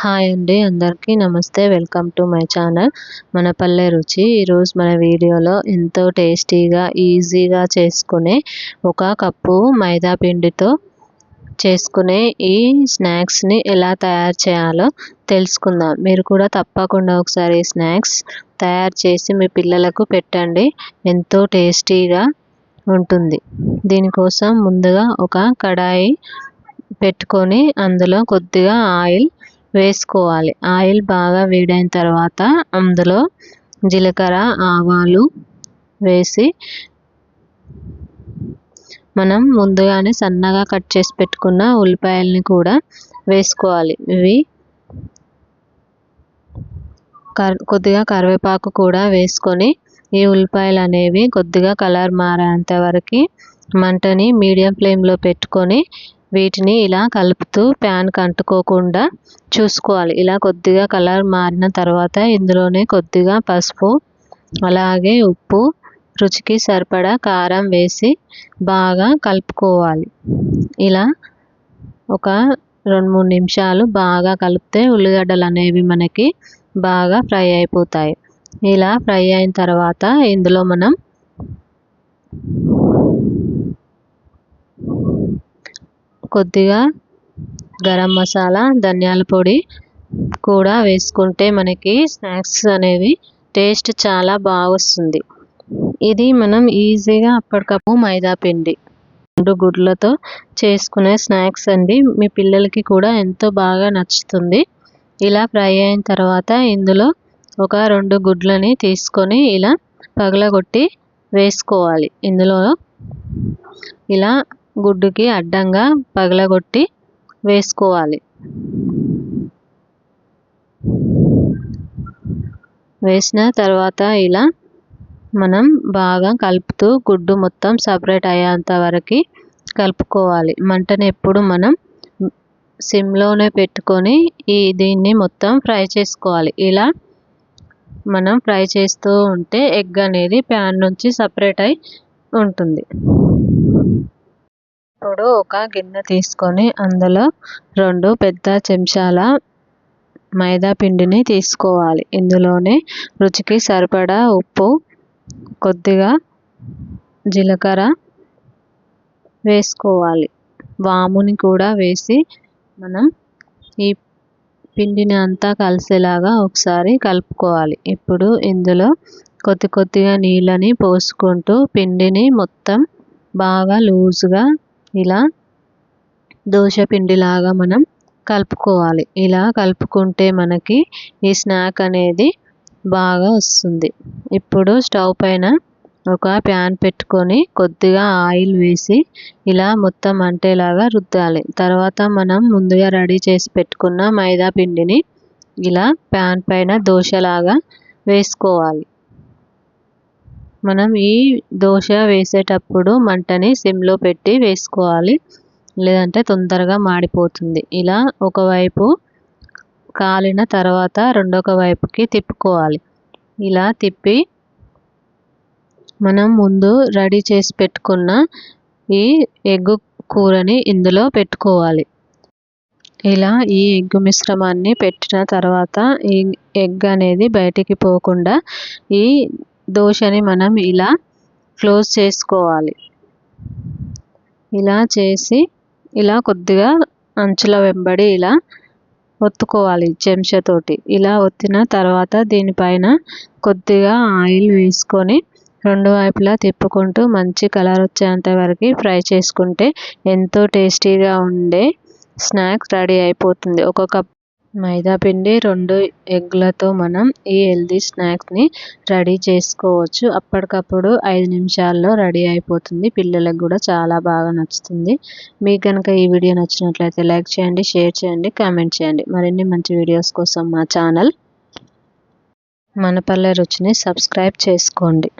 Hi అండి అందరికీ నమస్తే వెల్కమ్ టు మై ఛానల్ మన పల్లె రుచి. ఈరోజు మన వీడియోలో ఎంతో టేస్టీగా ఈజీగా చేసుకునే ఒక కప్పు మైదా పిండితో చేసుకునే ఈ స్నాక్స్ని ఎలా తయారు చేయాలో తెలుసుకుందాం. మీరు కూడా తప్పకుండా ఒకసారి స్నాక్స్ తయారు చేసి మీ పిల్లలకు పెట్టండి. ఎంతో టేస్టీగా ఉంటుంది. దీనికోసం ముందుగా ఒక కడాయి పెట్టుకొని అందులో కొద్దిగా ఆయిల్ వేసుకోవాలి. ఆయిల్ బాగా వేడైన తర్వాత అందులో జీలకర్ర ఆవాలు వేసి మనం ముందుగానే సన్నగా కట్ చేసి పెట్టుకున్న ఉల్లిపాయల్ని కూడా వేసుకోవాలి. ఇవి కొద్దిగా కరివేపాకు కూడా వేసుకొని ఈ ఉల్లిపాయలు అనేవి కొద్దిగా కలర్ మారేంత వరకు మంటని మీడియం ఫ్లేమ్లో పెట్టుకొని వీటిని ఇలా కలుపుతూ ప్యాన్కి అంటుకోకుండా చూసుకోవాలి. ఇలా కొద్దిగా కలర్ మారిన తర్వాత ఇందులోనే కొద్దిగా పసుపు అలాగే ఉప్పు రుచికి సరిపడా కారం వేసి బాగా కలుపుకోవాలి. ఇలా ఒక రెండు మూడు నిమిషాలు బాగా కలిపితే ఉల్లిగడ్డలు అనేవి మనకి బాగా ఫ్రై అయిపోతాయి. ఇలా ఫ్రై అయిన తర్వాత ఇందులో మనం కొద్దిగా గరం మసాలా ధనియాల పొడి కూడా వేసుకుంటే మనకి స్నాక్స్ అనేవి టేస్ట్ చాలా బాగా వస్తుంది ఇది మనం ఈజీగా అప్పటికప్పుడు మైదా పిండి రెండు గుడ్లతో చేసుకునే స్నాక్స్ అండి. మీ పిల్లలకి కూడా ఎంతో బాగా నచ్చుతుంది. ఇలా ఫ్రై అయిన తర్వాత ఇందులో ఒక రెండు గుడ్లని తీసుకొని ఇలా పగలగొట్టి వేసుకోవాలి. ఇందులో ఇలా గుడ్డుకి అడ్డంగా పగలగొట్టి వేసుకోవాలి. వేసిన తర్వాత ఇలా మనం బాగా కలుపుతూ గుడ్డు మొత్తం సపరేట్ అయ్యేంత వరకు కలుపుకోవాలి. మంటని ఎప్పుడు మనం సిమ్లోనే పెట్టుకొని ఈ దీన్ని మొత్తం ఫ్రై చేసుకోవాలి. ఇలా మనం ఫ్రై చేస్తూ ఉంటే ఎగ్ అనేది ప్యాన్ నుంచి సపరేట్ అయి ఉంటుంది. ఇప్పుడు ఒక గిన్నె తీసుకొని అందులో రెండు పెద్ద చెంచాల మైదా పిండిని తీసుకోవాలి. ఇందులోనే రుచికి సరిపడా ఉప్పు కొద్దిగా జీలకర్ర వేసుకోవాలి. వాముని కూడా వేసి మనం ఈ పిండిని అంతా కలిసేలాగా ఒకసారి కలుపుకోవాలి. ఇప్పుడు ఇందులో కొద్ది కొద్దిగా నీళ్ళని పోసుకుంటూ పిండిని మొత్తం బాగా లూజ్గా ఇలా దోశ పిండిలాగా మనం కలుపుకోవాలి. ఇలా కలుపుకుంటే మనకి ఈ స్నాక్ అనేది బాగా వస్తుంది. ఇప్పుడు స్టవ్ పైన ఒక ప్యాన్ పెట్టుకొని కొద్దిగా ఆయిల్ వేసి ఇలా మొత్తం అంటేలాగా రుద్దాలి. తర్వాత మనం ముందుగా రెడీ చేసి పెట్టుకున్న మైదా పిండిని ఇలా ప్యాన్ పైన దోశలాగా వేసుకోవాలి. మనం ఈ దోశ వేసేటప్పుడు మంటని సిమ్లో పెట్టి వేసుకోవాలి. లేదంటే తొందరగా మాడిపోతుంది. ఇలా ఒకవైపు కాలిన తర్వాత రెండొక వైపుకి తిప్పుకోవాలి. ఇలా తిప్పి మనం ముందు రెడీ చేసి పెట్టుకున్న ఈ ఎగ్ కూరని ఇందులో పెట్టుకోవాలి. ఇలా ఈ ఎగ్ మిశ్రమాన్ని పెట్టిన తర్వాత ఈ ఎగ్ అనేది బయటికి పోకుండా ఈ దోశని మనం ఇలా క్లోజ్ చేసుకోవాలి. ఇలా చేసి ఇలా కొద్దిగా అంచుల వెంబడి ఇలా ఒత్తుకోవాలి చెంచాతోటి ఇలా ఒత్తిన తర్వాత దీనిపైన కొద్దిగా ఆయిల్ వేసుకొని రెండు వైపులా తిప్పుకుంటూ మంచి కలర్ వచ్చేంత వరకు ఫ్రై చేసుకుంటే ఎంతో టేస్టీగా ఉండే స్నాక్స్ రెడీ అయిపోతుంది. ఒక కప్ మైదా పిండి రెండు ఎగ్లతో మనం ఈ హెల్దీ స్నాక్స్ని రెడీ చేసుకోవచ్చు. అప్పటికప్పుడు ఐదు నిమిషాల్లో రెడీ అయిపోతుంది. పిల్లలకు కూడా చాలా బాగా నచ్చుతుంది. మీకు కనుక ఈ వీడియో నచ్చినట్లయితే లైక్ చేయండి షేర్ చేయండి కామెంట్ చేయండి. మరిన్ని మంచి వీడియోస్ కోసం మా ఛానల్ మనపల్లె రుచిని సబ్స్క్రైబ్ చేసుకోండి.